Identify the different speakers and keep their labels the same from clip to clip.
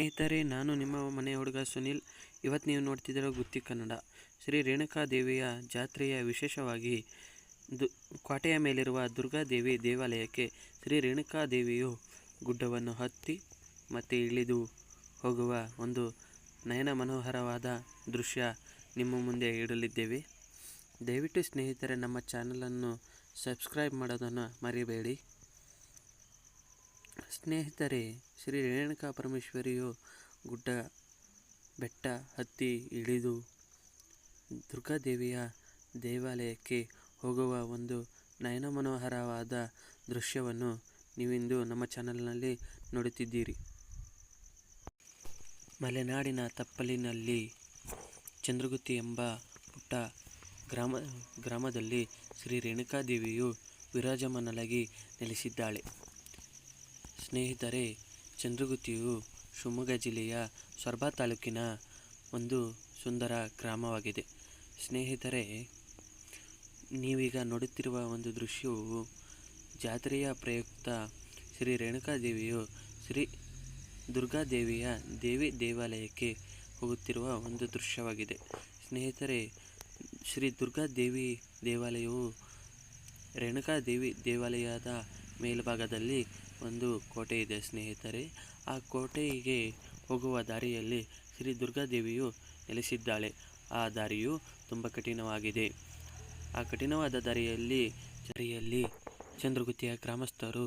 Speaker 1: ಸ್ನೇಹಿತರೆ, ನಾನು ನಿಮ್ಮ ಮನೆಯ ಹುಡುಗ ಸುನಿಲ್. ಇವತ್ತು ನೀವು ನೋಡ್ತಿದ್ದೀರೋ ಗುತ್ತಿ ಕನ್ನಡ. ಶ್ರೀ ರೇಣುಕಾದೇವಿಯ ಜಾತ್ರೆಯ ವಿಶೇಷವಾಗಿ ದು ಕೋಟೆಯ ಮೇಲಿರುವ ದುರ್ಗಾದೇವಿ ದೇವಾಲಯಕ್ಕೆ ಶ್ರೀ ರೇಣುಕಾದೇವಿಯು ಗುಡ್ಡವನ್ನು ಹತ್ತಿ ಮತ್ತು ಇಳಿದು ಹೋಗುವ ಒಂದು ನಯನ ಮನೋಹರವಾದ ದೃಶ್ಯ ನಿಮ್ಮ ಮುಂದೆ ಇಡಲಿದ್ದೇವೆ. ದಯವಿಟ್ಟು ಸ್ನೇಹಿತರೆ, ನಮ್ಮ ಚಾನಲನ್ನು ಸಬ್ಸ್ಕ್ರೈಬ್ ಮಾಡೋದನ್ನು ಮರಿಬೇಡಿ. ಸ್ನೇಹಿತರೆ, ಶ್ರೀ ರೇಣುಕಾ ಪರಮೇಶ್ವರಿಯು ಗುಡ್ಡ, ಬೆಟ್ಟ ಹತ್ತಿ ಇಳಿದು ದುರ್ಗಾದೇವಿಯ ದೇವಾಲಯಕ್ಕೆ ಹೋಗುವ ಒಂದು ನಯನ ಮನೋಹರವಾದ ದೃಶ್ಯವನ್ನು ನೀವಿಂದು ನಮ್ಮ ಚಾನಲ್ನಲ್ಲಿ ನೋಡುತ್ತಿದ್ದೀರಿ. ಮಲೆನಾಡಿನ ತಪ್ಪಲಿನಲ್ಲಿ ಚಂದ್ರಗುತ್ತಿ ಎಂಬ ಪುಟ್ಟ ಗ್ರಾಮ, ಗ್ರಾಮದಲ್ಲಿ ಶ್ರೀ ರೇಣುಕಾದೇವಿಯು ವಿರಾಜಮಾನಲಾಗಿ ನೆಲೆಸಿದ್ದಾಳೆ. ಸ್ನೇಹಿತರೆ, ಚಂದ್ರಗುತ್ತಿಯು ಶಿವಮೊಗ್ಗ ಜಿಲ್ಲೆಯ ಸೊರಬ ತಾಲೂಕಿನ ಒಂದು ಸುಂದರ ಗ್ರಾಮವಾಗಿದೆ. ಸ್ನೇಹಿತರೆ, ನೀವೀಗ ನೋಡುತ್ತಿರುವ ಒಂದು ದೃಶ್ಯವು ಜಾತ್ರೆಯ ಪ್ರಯುಕ್ತ ಶ್ರೀ ರೇಣುಕಾದೇವಿಯು ಶ್ರೀ ದುರ್ಗಾದೇವಿಯ ದೇವಿ ದೇವಾಲಯಕ್ಕೆ ಹೋಗುತ್ತಿರುವ ಒಂದು ದೃಶ್ಯವಾಗಿದೆ. ಸ್ನೇಹಿತರೆ, ಶ್ರೀ ದುರ್ಗಾದೇವಿ ದೇವಾಲಯವು ರೇಣುಕಾದೇವಿ ದೇವಾಲಯದ ಮೇಲ್ಭಾಗದಲ್ಲಿ ಒಂದು ಕೋಟೆ ಇದೆ, ಸ್ನೇಹಿತರೆ. ಆ ಕೋಟೆಗೆ ಹೋಗುವ ದಾರಿಯಲ್ಲಿ ಶ್ರೀ ದುರ್ಗಾದೇವಿಯು ನೆಲೆಸಿದ್ದಾಳೆ. ಆ ದಾರಿಯು ತುಂಬ ಕಠಿಣವಾಗಿದೆ. ಆ ಕಠಿಣವಾದ ದಾರಿಯಲ್ಲಿ ಚರಿಯಲ್ಲಿ ಚಂದ್ರಗುತಿಯ ಗ್ರಾಮಸ್ಥರು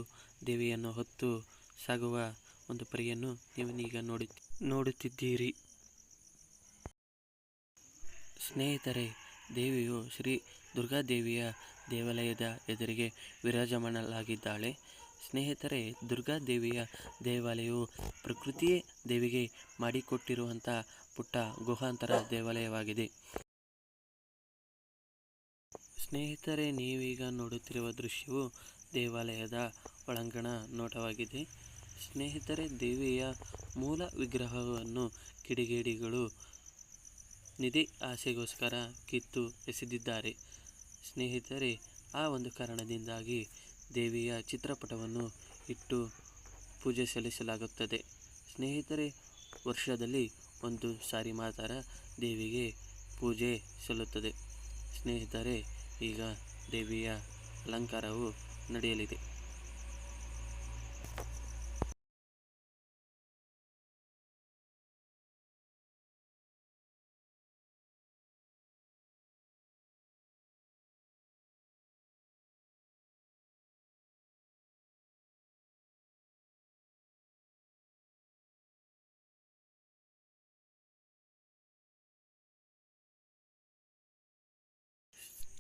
Speaker 1: ದೇವಿಯನ್ನು ಹೊತ್ತು ಸಾಗುವ ಒಂದು ಪರಿಯನ್ನು ನೀವೀಗ ನೋಡಿ, ನೋಡುತ್ತಿದ್ದೀರಿ. ಸ್ನೇಹಿತರೆ, ದೇವಿಯು ಶ್ರೀ ದುರ್ಗಾದೇವಿಯ ದೇವಾಲಯದ ಎದುರಿಗೆ ವಿರಾಜಮಾನಲಾಗಿದ್ದಾಳೆ ಸ್ನೇಹಿತರೆ ದುರ್ಗಾದೇವಿಯ ದೇವಾಲಯವು ಪ್ರಕೃತಿಯೇ ದೇವಿಗೆ ಮಾಡಿಕೊಟ್ಟಿರುವಂಥ ಪುಟ್ಟ ಗುಹಾಂತರ ದೇವಾಲಯವಾಗಿದೆ. ಸ್ನೇಹಿತರೆ, ನೀವೀಗ ನೋಡುತ್ತಿರುವ ದೃಶ್ಯವು ದೇವಾಲಯದ ಒಳಾಂಗಣ ನೋಟವಾಗಿದೆ. ಸ್ನೇಹಿತರೆ, ದೇವಿಯ ಮೂಲ ವಿಗ್ರಹವನ್ನು ಕಿಡಿಗೇಡಿಗಳು ನಿಧಿ ಆಸೆಗೋಸ್ಕರ ಕಿತ್ತು ಎಸೆದಿದ್ದಾರೆ. ಸ್ನೇಹಿತರೆ, ಆ ಒಂದು ಕಾರಣದಿಂದಾಗಿ ದೇವಿಯ ಚಿತ್ರಪಟವನ್ನು ಇಟ್ಟು ಪೂಜೆ ಸಲ್ಲಿಸಲಾಗುತ್ತದೆ. ಸ್ನೇಹಿತರೆ, ವರ್ಷದಲ್ಲಿ ಒಂದು ಸಾರಿ ಮಾತ್ರ ದೇವಿಗೆ ಪೂಜೆ ಸಲ್ಲುತ್ತದೆ. ಸ್ನೇಹಿತರೆ, ಈಗ ದೇವಿಯ ಅಲಂಕಾರವು ನಡೆಯಲಿದೆ.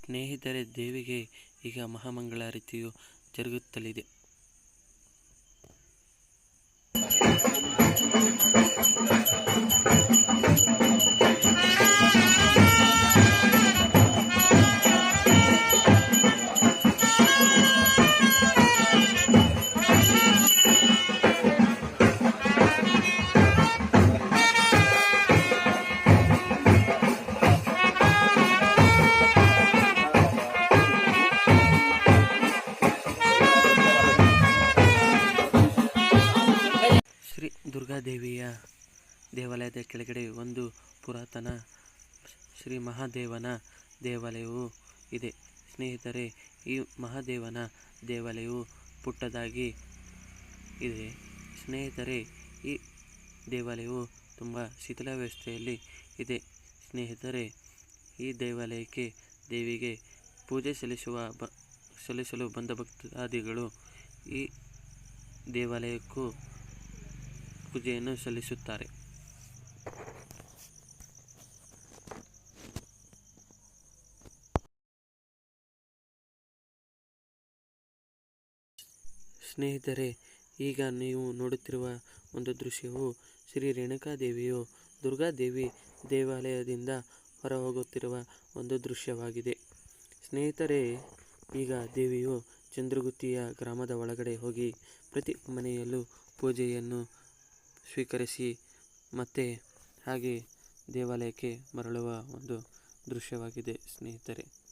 Speaker 1: ಸ್ನೇಹಿತರೆ ದೇವಿಗೆ ಈಗ ಮಹಾಮಂಗಳಾರತಿಯು ಜರುಗುತ್ತಲಿದೆ. ದೇವಾಲಯದ ಕೆಳಗಡೆ ಒಂದು ಪುರಾತನ ಶ್ರೀ ಮಹಾದೇವನ ದೇವಾಲಯವು ಇದೆ. ಸ್ನೇಹಿತರೆ, ಈ ಮಹಾದೇವನ ದೇವಾಲಯವು ಪುಟ್ಟದಾಗಿ ಇದೆ. ಸ್ನೇಹಿತರೆ, ಈ ದೇವಾಲಯವು ತುಂಬ ಶಿಥಿಲಾವಸ್ಥೆಯಲ್ಲಿ ಇದೆ. ಸ್ನೇಹಿತರೆ, ಈ ದೇವಾಲಯಕ್ಕೆ ದೇವಿಗೆ ಪೂಜೆ ಸಲ್ಲಿಸುವ ಬ, ಸಲ್ಲಿಸಲು ಬಂದ ಭಕ್ತಾದಿಗಳು ಈ ದೇವಾಲಯಕ್ಕೂ ಪೂಜೆಯನ್ನು ಸಲ್ಲಿಸುತ್ತಾರೆ. ಸ್ನೇಹಿತರೆ, ಈಗ ನೀವು ನೋಡುತ್ತಿರುವ ಒಂದು ದೃಶ್ಯವು ಶ್ರೀ ರೇಣುಕಾದೇವಿಯು ದುರ್ಗಾದೇವಿ ದೇವಾಲಯದಿಂದ ಹೊರಹೋಗುತ್ತಿರುವ ಒಂದು ದೃಶ್ಯವಾಗಿದೆ. ಸ್ನೇಹಿತರೆ, ಈಗ ದೇವಿಯು ಚಂದ್ರಗುತ್ತಿಯ ಗ್ರಾಮದ ಒಳಗಡೆ ಹೋಗಿ ಪ್ರತಿ ಮನೆಯಲ್ಲೂ ಪೂಜೆಯನ್ನು ಸ್ವೀಕರಿಸಿ ಮತ್ತೆ ಹಾಗೆ ದೇವಾಲಯಕ್ಕೆ ಮರಳುವ ಒಂದು ದೃಶ್ಯವಾಗಿದೆ ಸ್ನೇಹಿತರೆ.